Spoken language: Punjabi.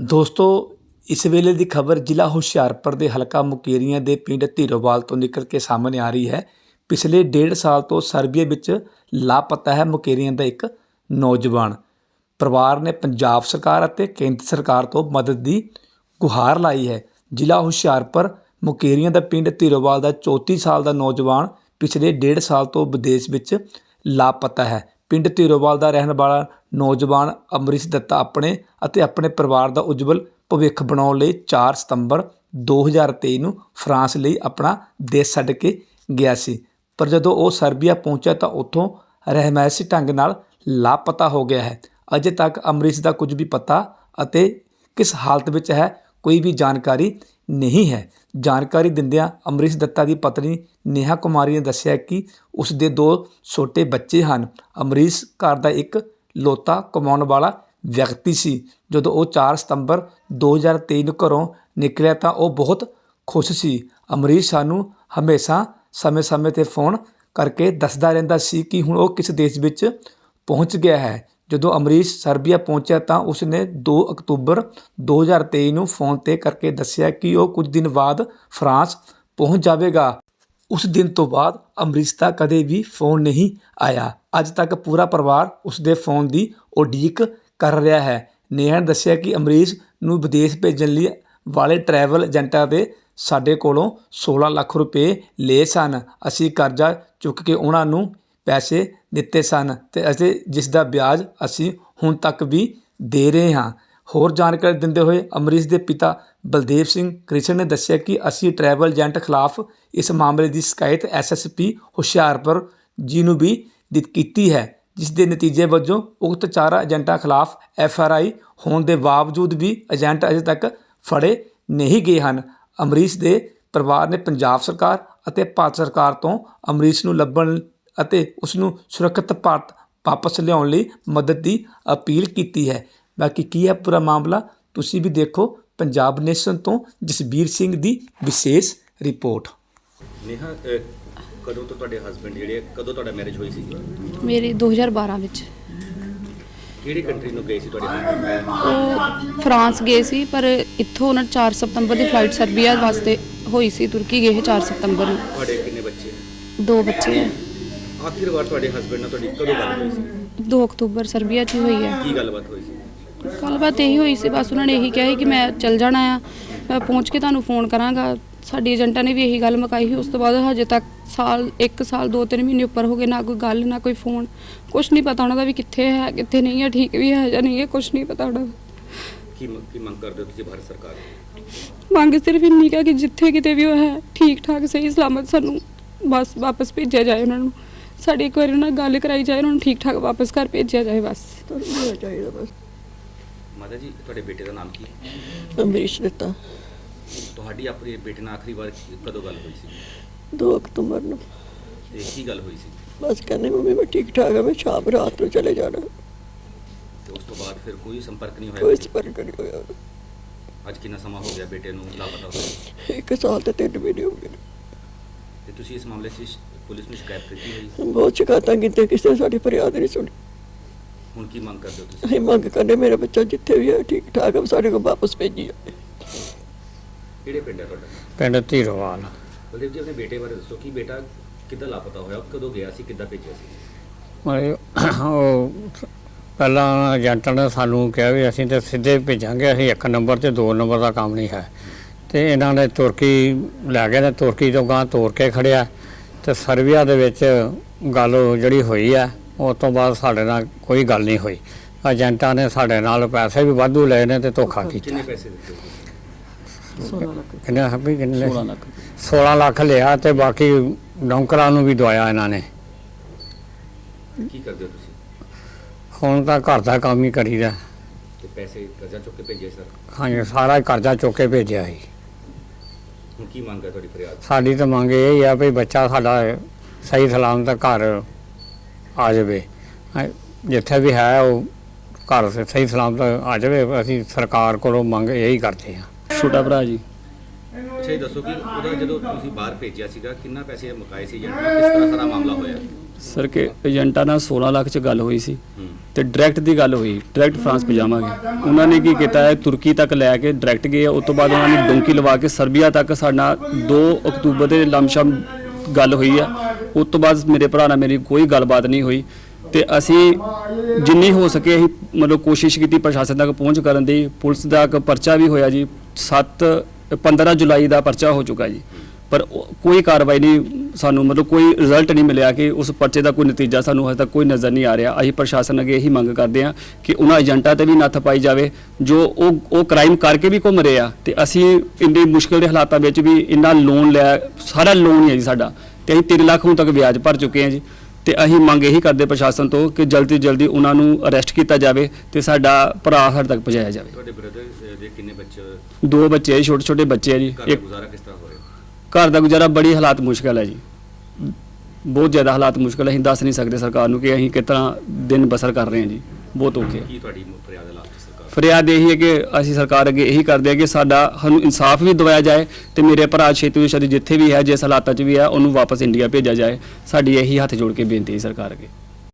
ਦੋਸਤੋ, ਇਸ ਵੇਲੇ ਦੀ ਖਬਰ ਜ਼ਿਲ੍ਹਾ ਹੁਸ਼ਿਆਰਪੁਰ ਦੇ ਹਲਕਾ ਮੁਕੇਰੀਆਂ ਦੇ ਪਿੰਡ ਧੀਰੋਵਾਲ ਤੋਂ ਨਿਕਲ ਕੇ ਸਾਹਮਣੇ ਆ ਰਹੀ ਹੈ। ਪਿਛਲੇ ਡੇਢ ਸਾਲ ਤੋਂ ਸਰਬੀਆ ਵਿੱਚ ਲਾਪਤਾ ਹੈ ਮੁਕੇਰੀਆਂ ਦਾ ਇੱਕ ਨੌਜਵਾਨ। ਪਰਿਵਾਰ ਨੇ ਪੰਜਾਬ ਸਰਕਾਰ ਅਤੇ ਕੇਂਦਰ ਸਰਕਾਰ ਤੋਂ ਮਦਦ ਦੀ ਗੁਹਾਰ ਲਾਈ ਹੈ। ਜ਼ਿਲ੍ਹਾ ਹੁਸ਼ਿਆਰਪੁਰ ਮੁਕੇਰੀਆਂ ਦਾ ਪਿੰਡ ਧੀਰੋਵਾਲ ਦਾ 34 ਸਾਲ ਦਾ ਨੌਜਵਾਨ ਪਿਛਲੇ ਡੇਢ ਸਾਲ ਤੋਂ ਵਿਦੇਸ਼ ਵਿੱਚ ਲਾਪਤਾ ਹੈ। ਪਿੰਡ ਧੀਰੋਵਾਲ ਦਾ ਰਹਿਣ ਵਾਲਾ ਨੌਜਵਾਨ ਅੰਮ੍ਰਿਤ ਦੱਤਾ ਆਪਣੇ ਅਤੇ ਆਪਣੇ ਪਰਿਵਾਰ ਦਾ ਉਜਵਲ ਭਵਿੱਖ ਬਣਾਉਣ ਲਈ ਚਾਰ ਸਤੰਬਰ 2023 ਨੂੰ ਫਰਾਂਸ ਲਈ ਆਪਣਾ ਦੇਸ਼ ਛੱਡ ਕੇ ਗਿਆ ਸੀ। ਪਰ ਜਦੋਂ ਉਹ ਸਰਬੀਆ ਪਹੁੰਚਿਆ ਤਾਂ ਉੱਥੋਂ ਰਹਿਮਾਇਸ਼ੀ ਢੰਗ ਨਾਲ ਲਾਪਤਾ ਹੋ ਗਿਆ ਹੈ। ਅਜੇ ਤੱਕ ਅੰਮ੍ਰਿਤ ਦਾ ਕੁਝ ਵੀ ਪਤਾ ਅਤੇ ਕਿਸ ਹਾਲਤ ਵਿੱਚ ਹੈ ਕੋਈ ਵੀ ਜਾਣਕਾਰੀ ਨਹੀਂ ਹੈ। ਜਾਣਕਾਰੀ ਦਿੰਦਿਆਂ ਅਮਰੀਸ਼ ਦੱਤਾ ਦੀ ਪਤਨੀ ਨੇਹਾ ਕੁਮਾਰੀ ਨੇ ਦੱਸਿਆ ਕਿ ਉਸ ਦੇ ਦੋ ਛੋਟੇ ਬੱਚੇ ਹਨ। ਅਮਰੀਸ਼ ਘਰ ਦਾ ਇੱਕ ਲੋਤਾ ਕਮਾਉਣ ਵਾਲਾ ਵਿਅਕਤੀ ਸੀ। ਜਦੋਂ ਉਹ 4 ਸਤੰਬਰ 2023 ਨੂੰ ਘਰੋਂ ਨਿਕਲਿਆ ਤਾਂ ਉਹ ਬਹੁਤ ਖੁਸ਼ ਸੀ। ਅਮਰੀਸ਼ ਸਾਨੂੰ ਹਮੇਸ਼ਾ ਸਮੇਂ-ਸਮੇਂ ਤੇ ਫੋਨ ਕਰਕੇ ਦੱਸਦਾ ਰਹਿੰਦਾ ਸੀ ਕਿ ਹੁਣ ਉਹ ਕਿਸ ਦੇਸ਼ ਵਿੱਚ ਪਹੁੰਚ ਗਿਆ ਹੈ। ਜਦੋਂ ਅਮਰੀਸ਼ ਸਰਬੀਆ ਪਹੁੰਚਿਆ ਤਾਂ ਉਸ ਨੇ ਦੋ ਅਕਤੂਬਰ 2023 ਨੂੰ ਫੋਨ ਤੇ ਕਰਕੇ ਦੱਸਿਆ ਕਿ ਉਹ ਕੁਝ ਦਿਨ ਬਾਅਦ ਫਰਾਂਸ ਪਹੁੰਚ ਜਾਵੇਗਾ। ਉਸ ਦਿਨ ਤੋਂ ਬਾਅਦ ਅਮਰੀਸ਼ ਦਾ ਕਦੇ ਵੀ ਫੋਨ ਨਹੀਂ ਆਇਆ। ਅੱਜ ਤੱਕ ਪੂਰਾ ਪਰਿਵਾਰ ਉਸ ਦੇ ਫੋਨ ਦੀ ਉਡੀਕ ਕਰ ਰਿਹਾ ਹੈ। ਨੇਹਾ ਨੇ ਦੱਸਿਆ ਕਿ ਅਮਰੀਸ਼ ਨੂੰ ਵਿਦੇਸ਼ ਭੇਜਣ ਲਈ ਵਾਲੇ ਟਰੈਵਲ ਏਜੰਟਾਂ ਦੇ ਸਾਡੇ ਕੋਲੋਂ 16 ਲੱਖ ਰੁਪਏ ਲਏ ਸਨ। ਅਸੀਂ ਕਰਜ਼ਾ ਚੁੱਕ ਕੇ ਉਹਨਾਂ ਨੂੰ ਪੈਸੇ ਦਿੱਤੇ ਸਨ ਅਤੇ ਅਤੇ ਜਿਸ ਦਾ ਵਿਆਜ ਅਸੀਂ ਹੁਣ ਤੱਕ ਵੀ ਦੇ ਰਹੇ ਹਾਂ। ਹੋਰ ਜਾਣਕਾਰੀ ਦਿੰਦੇ ਹੋਏ ਅਮਰੀਸ਼ ਦੇ ਪਿਤਾ ਬਲਦੇਵ ਸਿੰਘ ਕ੍ਰਿਸ਼ਨ ਨੇ ਦੱਸਿਆ ਕਿ ਅਸੀਂ ਟਰੈਵਲ ਏਜੰਟ ਖਿਲਾਫ ਇਸ ਮਾਮਲੇ ਦੀ ਸ਼ਿਕਾਇਤ ਐਸਐਸਪੀ ਹੁਸ਼ਿਆਰਪੁਰ ਜੀ ਨੂੰ ਵੀ ਦਿੱਤ ਕੀਤੀ ਹੈ, ਜਿਸ ਦੇ ਨਤੀਜੇ ਵਜੋਂ ਉਕਤ ਚਾਰ ਏਜੰਟਾਂ ਖਿਲਾਫ ਐਫਆਰਆਈ ਹੋਣ ਦੇ ਬਾਵਜੂਦ ਵੀ ਏਜੰਟ ਅਜੇ ਤੱਕ ਫੜੇ ਨਹੀਂ ਗਏ ਹਨ। ਅਮਰੀਸ਼ ਦੇ ਪਰਿਵਾਰ ਨੇ ਪੰਜਾਬ ਸਰਕਾਰ ਅਤੇ ਭਾਰਤ ਸਰਕਾਰ ਤੋਂ ਅਮਰੀਸ਼ ਨੂੰ ਲੱਭਣ ਅਤੇ ਉਸ ਨੂੰ ਸੁਰੱਖਿਅਤ ਭਾਰਤ ਵਾਪਸ ਲਿਆਉਣ ਲਈ ਮਦਦ ਦੀ ਅਪੀਲ ਕੀਤੀ ਹੈ। ਬਾਕੀ ਕੀ ਹੈ ਪੂਰਾ ਮਾਮਲਾ ਤੁਸੀਂ ਵੀ ਦੇਖੋ ਪੰਜਾਬ ਨੇਸ਼ਨ ਤੋਂ ਜਸਬੀਰ ਸਿੰਘ ਦੀ ਵਿਸ਼ੇਸ਼ ਰਿਪੋਰਟ। ਨੇਹਾ ਅਹ, ਕਦੋਂ ਤੋਂ ਤੁਹਾਡੇ ਹਸਬੰਡ ਜਿਹੜੇ ਆ, ਕਦੋਂ ਤੁਹਾਡਾ ਮੈਰਿਜ ਹੋਈ ਸੀ? ਮੇਰੀ 2012 ਵਿੱਚ। ਕਿਹੜੀ ਕੰਟਰੀ ਨੂੰ ਗਏ ਸੀ ਤੁਹਾਡੇ husband? ਉਹ ਫਰਾਂਸ ਗਏ ਸੀ ਪਰ ਇੱਥੋਂ ਉਹਨਾਂ 4 ਸਤੰਬਰ ਦੀ ਫਲਾਈਟ ਸਰਬੀਆ ਵਾਸਤੇ ਹੋਈ ਸੀ ਤੁਰਕੀ ਗਏ ਸੀ 4 ਸਤੰਬਰ ਨੂੰ। ਤੁਹਾਡੇ ਕਿੰਨੇ ਬੱਚੇ? ਦੋ ਬੱਚੇ ਹੈ ਆਖਿਰ ਵਾਰ ਤੁਹਾਡੇ ਹਸਬੰਡ ਨਾਲ ਤੁਹਾਡੀ ਕਦੋਂ ਗੱਲ ਹੋਈ ਸੀ? 2 ਅਕਤੂਬਰ ਸਰਬੀਆ 'ਚ ਹੀ ਹੋਈ ਹੈ ਕੀ ਗੱਲਬਾਤ ਹੋਈ ਸੀ? ਗੱਲਬਾਤ ਇਹੀ ਹੋਈ ਸੀ ਬਸ ਉਹਨਾਂ ਨੇ ਇਹੀ ਕਿਹਾ ਸੀ ਕਿ ਮੈਂ ਚੱਲ ਜਾਣਾ ਆ। ਮੈਂ ਪਹੁੰਚ ਕੇ ਤੁਹਾਨੂੰ ਫੋਨ ਕਰਾਂਗਾ। ਸਾਡੀ ਏਜੰਟਾਂ ਨੇ ਵੀ ਇਹੀ ਗੱਲ ਮੁਕਾਈ ਸੀ। ਉਸ ਤੋਂ ਬਾਅਦ ਹਜੇ ਤੱਕ ਸਾਲ 1 ਸਾਲ 2-3 ਮਹੀਨੇ ਉੱਪਰ ਹੋ ਗਏ ਨਾ ਕੋਈ ਗੱਲ ਨਾ ਕੋਈ ਫੋਨ ਕੁਝ ਨਹੀਂ ਪਤਾ ਉਹਨਾਂ ਦਾ ਵੀ ਕਿੱਥੇ ਹੈ ਕਿੱਥੇ ਨਹੀਂ ਹੈ ਠੀਕ ਵੀ ਹੈ ਜਾਂ ਨਹੀਂ ਹੈ ਕੁਝ ਨਹੀਂ ਪਤਾ ਉਹਨਾਂ ਦਾ। ਕੀ ਮ- ਕੀ ਮੰਗ ਕਰਦੇ ਹੋ ਤੁਸੀਂ ਭਾਰਤ ਸਰਕਾਰ ਤੋਂ? ਮੰਗ ਸਿਰਫ ਇੰਨੀ ਕੁ ਹੈ ਕਿ ਜਿੱਥੇ ਕਿਤੇ ਵੀ ਉਹ ਹੈ ਠੀਕ ਠਾਕ ਸਹੀ ਸਲਾਮਤ ਸਾਨੂੰ ਬਸ ਵਾਪਸ ਭੇਜਿਆ ਜਾਏ ਉਹਨਾਂ ਨੂੰ। ਸਾਡੀ ਇੱਕ ਵਾਰੀ ਉਹਨਾਂ ਨਾਲ ਗੱਲ ਕਰਾਈ ਜਾਏ ਉਹਨਾਂ ਨੂੰ ਠੀਕ ਠਾਕ ਵਾਪਸ ਘਰ ਭੇਜਿਆ ਜਾਏ ਬਸ। ਹੋਣਾ ਚਾਹੀਦਾ ਬਸ। ਮਾਤਾ ਜੀ ਤੁਹਾਡੇ ਬੇਟੇ ਦਾ ਨਾਮ ਕੀ? ਹੈ? ਅੰਮ੍ਰਿਤ ਦਿੱਤਾ ਤੁਹਾਡੀ ਆਪਣੇ ਬੇਟੇ ਨਾਲ ਆਖਰੀ ਵਾਰ ਕਦੋਂ ਗੱਲ ਹੋਈ ਸੀ? 2 ਅਕਤੂਬਰ ਨੂੰ। ਤੇ ਕੀ ਗੱਲ ਹੋਈ ਸੀ? ਬਸ ਕਹਿੰਦੇ ਮੰਮੀ ਮੈਂ ਠੀਕ ਠਾਕ ਹਾਂ ਮੈਂ ਸ਼ਾਮ ਰਾਤ ਨੂੰ ਚਲੇ ਜਾਣਾ। ਤੇ ਉਸ ਤੋਂ ਬਾਅਦ ਫਿਰ ਕੋਈ ਸੰਪਰਕ ਨਹੀਂ ਕੋਈ ਹੋਇਆ ਸੰਪਰਕ ਨਹੀਂ ਹੋਇਆ। ਅੱਜ ਕਿੰਨਾ ਸਮਾਂ ਹੋ ਗਿਆ ਬੇਟੇ ਨੂੰ ਲਾਪਤਾ ਹੋਏ ਇੱਕ ਸਾਲ ਤੇ ਤਿੰਨ ਮਹੀਨੇ ਹੋ ਗਏ ਨੇ। ਤੇ ਤੁਸੀਂ ਇਸ ਮਾਮਲੇ 'ਚ ਪੁਲਿਸ ਨੂੰ ਸ਼ਿਕਾਇਤ ਕੀਤੀ ਹੋਈ? ਬਹੁਤ ਸ਼ਿਕਾਇਤਾਂ ਕੀਤੀਆਂ ਕਿਸੇ ਨੇ ਸਾਡੀ ਫਰਿਆਦ ਨਹੀਂ ਸੁਣੀ। ਹੁਣ ਕੀ ਮੰਗ ਕਰਦੇ ਹੋ ਤੁਸੀਂ? ਅਸੀਂ ਮੰਗ ਕਰਨੇ ਮੇਰਾ ਬੱਚਾ ਜਿੱਥੇ ਵੀ ਹੈ ਠੀਕ ਠਾਕ ਹੈ ਸਾਡੇ ਕੋਲ ਵਾਪਸ ਭੇਜੀ ਕਿਹੜੇ ਪਿੰਡ ਹੈ ਤੁਹਾਡਾ? ਪਿੰਡ ਧੀਰੋਵਾਲ। ਬਲਦੇਵ ਜੀ ਆਪਣੇ ਬੇਟੇ ਬਾਰੇ ਦੱਸੋ ਕਿ ਬੇਟਾ ਕਿੱਦਾਂ ਲਾਪਤਾ ਹੋਇਆ ਕਦੋਂ ਗਿਆ ਸੀ ਕਿੱਦਾਂ ਭੇਜਿਆ ਸੀ? ਮਤਲਬ ਉਹ ਪਹਿਲਾਂ ਏਜੰਟ ਨੇ ਸਾਨੂੰ ਕਿਹਾ ਵੀ ਅਸੀਂ ਤੇ ਸਿੱਧੇ ਭੇਜਾਂਗੇ ਅਸੀਂ ਇੱਕ ਨੰਬਰ ਤੇ ਦੋ ਨੰਬਰ ਦਾ ਕੰਮ ਨਹੀਂ ਹੈ। ਤੇ ਇਹਨਾਂ ਨੇ ਤੁਰਕੀ ਲੈ ਗਏ ਨੇ ਤੁਰਕੀ ਤੋਂ ਗਾਂ ਤੋਰ ਕੇ ਖੜਿਆ। ਤੇ ਸਰਬੀਆ ਦੇ ਵਿੱਚ ਗੱਲ ਜਿਹੜੀ ਹੋਈ ਆ ਉਸ ਤੋਂ ਬਾਅਦ ਸਾਡੇ ਨਾਲ ਕੋਈ ਗੱਲ ਨਹੀਂ ਹੋਈ। ਏਜੰਟਾਂ ਨੇ ਸਾਡੇ ਨਾਲ ਪੈਸੇ ਵੀ ਵਾਧੂ ਲਏ ਨੇ ਤੇ ਧੋਖਾ ਕੀਤਾ। ਕਿੰਨੇ ਪੈਸੇ ਦਿੱਤੇ? ਕਿੰਨੇ ਹੱਬੀ ਕਿੰਨੇ 16 ਲੱਖ। 16 ਲੱਖ ਲਿਆ ਤੇ ਬਾਕੀ ਨੌਕਰਾਂ ਨੂੰ ਵੀ ਦਵਾਇਆ ਇਹਨਾਂ ਨੇ। ਕੀ ਕਰਦੇ ਹੋ ਤੁਸੀਂ? ਹੁਣ ਤਾਂ ਘਰ ਦਾ ਕੰਮ ਹੀ ਕਰੀਦਾ। ਤੇ ਪੈਸੇ ਕਰਜ਼ਾ ਚੁੱਕ ਕੇ ਭੇਜੇ ਸਰ? ਹਾਂਜੀ ਸਾਰਾ ਕਰਜ਼ਾ ਚੁੱਕ ਕੇ ਭੇਜਿਆ ਸੀ। ਹੁਣ ਕੀ ਮੰਗ ਹੈ ਤੁਹਾਡੀ ਫਰਿਆਦ ਸਾਡੀ ਤਾਂ ਮੰਗ ਇਹ ਆ ਵੀ ਬੱਚਾ ਸਾਡਾ ਸਹੀ ਸਲਾਮਤ ਘਰ ਆ ਜਾਵੇ। ਹੈਂ, ਜਿੱਥੇ ਵੀ ਹੈ ਉਹ ਘਰ ਸਹੀ ਸਲਾਮਤ ਆ ਜਾਵੇ ਅਸੀਂ ਸਰਕਾਰ ਕੋਲੋਂ ਮੰਗ ਇਹੀ ਕਰਦੇ ਹਾਂ। ਛੋਟਾ ਭਰਾ ਜੀ। ਅੱਛਾ ਇਹ ਦੱਸੋ ਕਿ ਉਹਦਾ ਜਦੋਂ ਤੁਸੀਂ ਬਾਹਰ ਭੇਜਿਆ ਸੀਗਾ ਕਿੰਨਾ ਪੈਸੇ ਮੁਕਾਏ ਸੀ ਜਾਂ ਕਿਸ ਤਰ੍ਹਾਂ ਸਾਰਾ ਮਾਮਲਾ ਹੋਇਆ? ਸਰ ਕਿ ਏਜੰਟਾਂ ਨਾਲ 16 ਲੱਖ ਚ ਗੱਲ ਹੋਈ ਸੀ ਹੂੰ ਤੇ ਡਾਇਰੈਕਟ ਦੀ ਗੱਲ ਹੋਈ, ਡਾਇਰੈਕਟ ਫਰਾਂਸ ਪਜਾਵਾਂਗੇ ਉਹਨਾਂ ਨੇ ਕੀ ਕੀਤਾ ਹੈ, ਤੁਰਕੀ ਤੱਕ ਲੈ ਕੇ ਡਾਇਰੈਕਟ ਗਏ, ਉਸ ਤੋਂ ਬਾਅਦ ਉਹਨਾਂ ਨੇ ਡੋਂਕੀ ਲਵਾ ਕੇ ਸਰਬੀਆ ਤੱਕ ਸਾਡਾ 2 ਅਕਤੂਬਰ ਦੇ ਲਮਸ਼ਮ ਗੱਲ ਹੋਈ ਆ। ਉਸ ਤੋਂ ਬਾਅਦ ਮੇਰੇ ਭਰਾ ਨਾਲ ਮੇਰੀ ਕੋਈ ਗੱਲਬਾਤ ਨਹੀਂ ਹੋਈ ਤੇ ਅਸੀਂ ਜਿੰਨੀ ਹੋ ਸਕੇ ਅਸੀਂ ਮਤਲਬ ਕੋਸ਼ਿਸ਼ ਕੀਤੀ ਪ੍ਰਸ਼ਾਸਨ ਤੱਕ ਪਹੁੰਚ ਕਰਨ ਦੀ। ਪੁਲਿਸ ਦਾ ਇੱਕ ਪਰਚਾ ਵੀ ਹੋਇਆ ਜੀ 7 15 ਜੁਲਾਈ ਦਾ ਪਰਚਾ ਹੋ ਚੁੱਕਾ ਜੀ। ਪਰ ਕੋਈ ਕਾਰਵਾਈ ਨਹੀਂ ਸਾਨੂੰ ਮਤਲਬ ਕੋਈ ਰਿਜ਼ਲਟ ਨਹੀਂ ਮਿਲਿਆ ਕਿ ਉਸ ਪਰਚੇ ਦਾ ਕੋਈ ਨਤੀਜਾ ਸਾਨੂੰ ਹਜੇ ਤੱਕ ਕੋਈ ਨਜ਼ਰ ਨਹੀਂ ਆ ਰਿਹਾ। ਅਸੀਂ ਪ੍ਰਸ਼ਾਸਨ ਅੱਗੇ ਇਹੀ ਮੰਗ ਕਰਦੇ ਹਾਂ ਕਿ ਉਹਨਾਂ ਏਜੰਟਾਂ ਤੇ ਵੀ ਨੱਥ ਪਾਈ ਜਾਵੇ ਜੋ ਉਹ ਉਹ ਕ੍ਰਾਈਮ ਕਰਕੇ ਵੀ ਘੁੰਮ ਰਹੇ ਆ ਤੇ ਅਸੀਂ ਇੰਨੀ ਮੁਸ਼ਕਲ ਦੇ ਹਾਲਾਤਾਂ ਵਿੱਚ ਵੀ ਇੰਨਾ ਲੋਨ ਲਿਆ ਸਾਰਾ ਲੋਨ ਹੀ ਹੈ ਜੀ ਸਾਡਾ ਤੇ ਅਸੀਂ 3 ਲੱਖ ਹੁਣ ਤੱਕ ਵਿਆਜ ਭਰ ਚੁੱਕੇ ਹਾਂ ਜੀ ਤੇ ਅਸੀਂ ਮੰਗ ਇਹੀ ਕਰਦੇ ਪ੍ਰਸ਼ਾਸਨ ਤੋਂ ਕਿ ਜਲਦੀ ਜਲਦੀ ਉਹਨਾਂ ਨੂੰ ਅਰੈਸਟ ਕੀਤਾ ਜਾਵੇ ਤੇ ਸਾਡਾ ਭਰਾ ਸਾਡੇ ਤੱਕ ਪਹੁੰਚਾਇਆ ਜਾਵੇ। ਤੁਹਾਡੇ ਬ੍ਰਦਰ ਦੇ ਕਿੰਨੇ ਬੱਚੇ? ਦੋ ਬੱਚੇ ਛੋਟੇ ਛੋਟੇ ਬੱਚੇ ਆ ਜੀ ਇੱਕ ਗੁਜ਼ਾਰਾ ਕਿਸ ਤਰ੍ਹਾਂ ਹੋ ਰਿਹਾ ਘਰ ਦਾ ਗੁਜ਼ਾਰਾ ਬੜੀ ਹਾਲਾਤ ਮੁਸ਼ਕਲ ਹੈ ਜੀ। ਬਹੁਤ ਜ਼ਿਆਦਾ ਹਾਲਾਤ ਮੁਸ਼ਕਲ ਹੈ। ਅਸੀਂ ਦੱਸ ਨਹੀਂ ਸਕਦੇ ਸਰਕਾਰ ਨੂੰ ਕਿ ਅਸੀਂ ਤਰ੍ਹਾਂ ਦਿਨ ਬਸਰ ਕਰ ਰਹੇ ਹਾਂ ਜੀ। ਬਹੁਤ ਔਖੇ। ਕੀ ਤੁਹਾਡੀ ਫਰਿਆਦ ਹੈ ਸਰਕਾਰ? ਫਰਿਆਦ ਇਹੀ ਹੈ ਕਿ ਅਸੀਂ ਸਰਕਾਰ ਅੱਗੇ ਇਹੀ ਕਰਦੇ ਹਾਂ ਕਿ ਸਾਡਾ ਸਾਨੂੰ ਇਨਸਾਫ ਵੀ ਦਿਵਾਇਆ ਜਾਏ ਤੇ ਮੇਰੇ ਭਰਾ ਛੇਤੀ ਤੋਂ ਛੇਤੀ ਜਿੱਥੇ ਵੀ ਹੈ ਜਿਸ ਹਾਲਾਤਾਂ 'ਚ ਵੀ ਹੈ ਉਹਨੂੰ ਵਾਪਸ ਇੰਡੀਆ ਭੇਜਿਆ ਜਾਏ। ਸਾਡੀ ਇਹੀ ਹੱਥ ਜੋੜ ਕੇ ਬੇਨਤੀ ਹੈ ਸਰਕਾਰ ਅੱਗੇ।